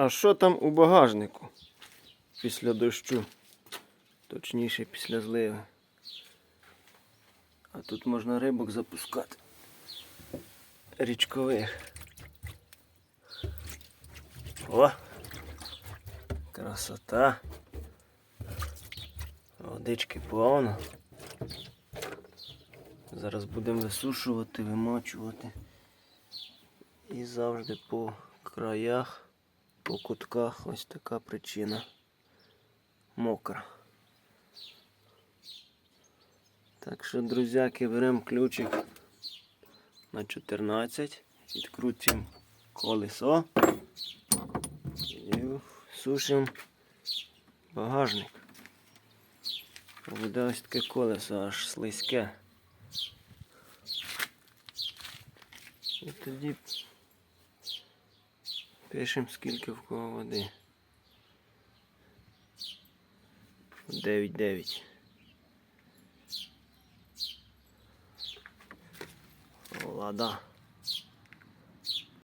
А що там у багажнику після дощу? Точніше після зливи. А тут можна рибок запускати. Річкових. О! Красота. Водички повно. Зараз будемо висушувати, вимочувати. І завжди по краях, по кутках ось така причина. Мокра. Так що, друзяки, беремо ключик на 14, відкручуємо колесо і сушимо багажник. Буде ось таке колесо аж слизьке. І тоді пишемо скільки в кого води. 9-9. Лада.